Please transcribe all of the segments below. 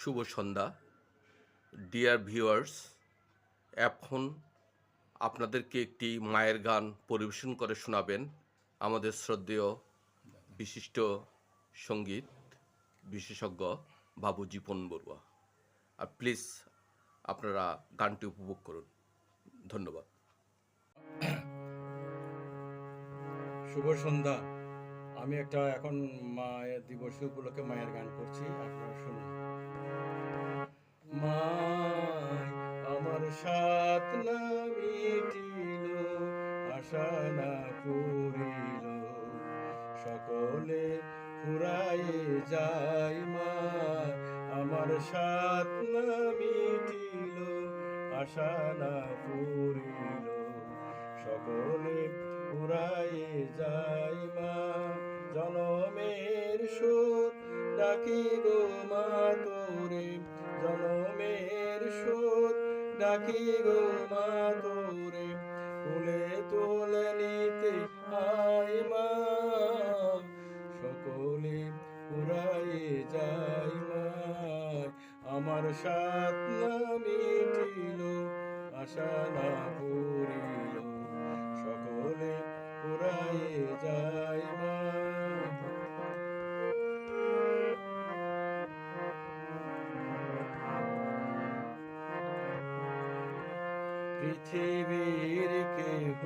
শুভ সন্ধ্যা। Dear viewers এখন আপনাদেরকে একটি মায়ের গান পরিবেশন করে শোনাবেন আমাদের শ্রদ্ধেয় বিশিষ্ট সংগীত বিশেষজ্ঞ বাবু জীবন বড়ুয়া আর প্লিজ আপনারা গানটি উপভোগ করুন। ধন্যবাদ। শুভ সন্ধ্যা। আমি একটা এখন মায়ের দিবস উপলক্ষে মায়ের গান করছি, আপনারা শুনুন। মায়, আমার সাত না মিটিল, আশা পুরিল সকলে ফুরায়ে যায় মা আমার সাত না মিটিল, আশা পুরিল সকলে ফুরায়ে যায় মা জনমের সুর ডাকি গো মা তোরে সুর ডাকি গো মা তোরে কুলে তোলে নিতে আয় মা। সকলে ফুরায়ে যায় মা। আমার সাত না মিটিল আশা না পুরিল সকলে ফুরায়ে যায় মা। পৃথিবীর কেহ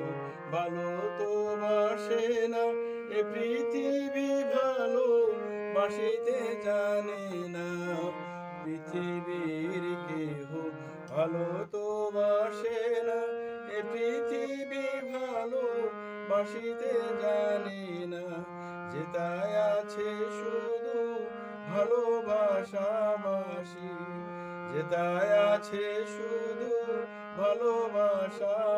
ভালো তো বাসে না, এ পৃথিবী ভালো বাসিতে জানে না। পৃথিবীর কেহ ভালো তো বাসে না, এ পৃথিবী ভালো বাসিতে জানে না। যেতায় আছে শুধু যেতায় আছে শুধু ভালোবাসাবাসি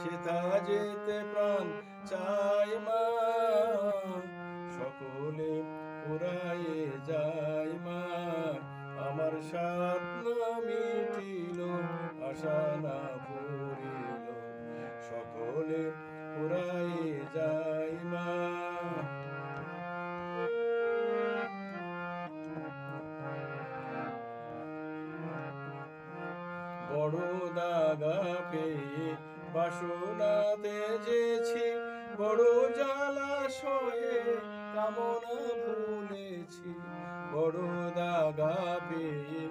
সেটা যেতে প্রাণ চায় মা। সকলে পুরায়ে যায় মা। আমার সাত না মিটিল, আশা না পুরিল সকলে পুরায়ে যায় বড় দাগা পেয়ে বাসনাতে যেছি, বড় জ্বালাশয়ে কামনা ভুলেছি। বড় দাগা পেয়ে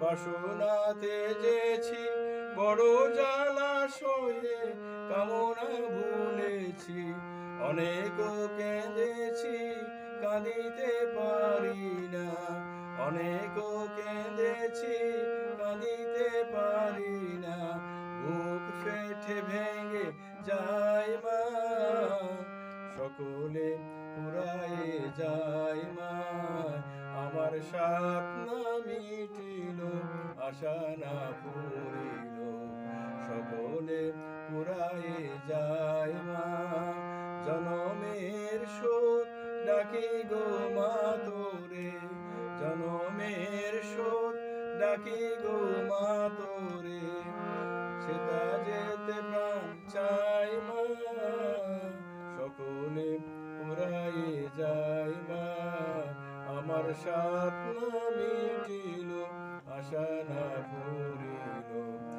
বাসনাতে যেছি, বড় জ্বালাশয়ে কামনা ভুলেছি। অনেক কেঁদেছি, কাঁদিতে পারি না অনেক কেঁদেছি কাঁদিতে পারি না। বুক ফেটে ভেঙে যায় মা। সকলে পুরায়ে যায় মা। আমার স্বপ্ন মিটিল, আশা না পুরিল। সকলে পুরায়ে যায় মা। জনমের শোধ ডাকি গো ডাকি গো মা তোরে, সেটা যেতে প্রাণ চাই মা। সকলে পুরাই যায় মা। আমার স্বপ্ন মিটিল, আশা না পুরিল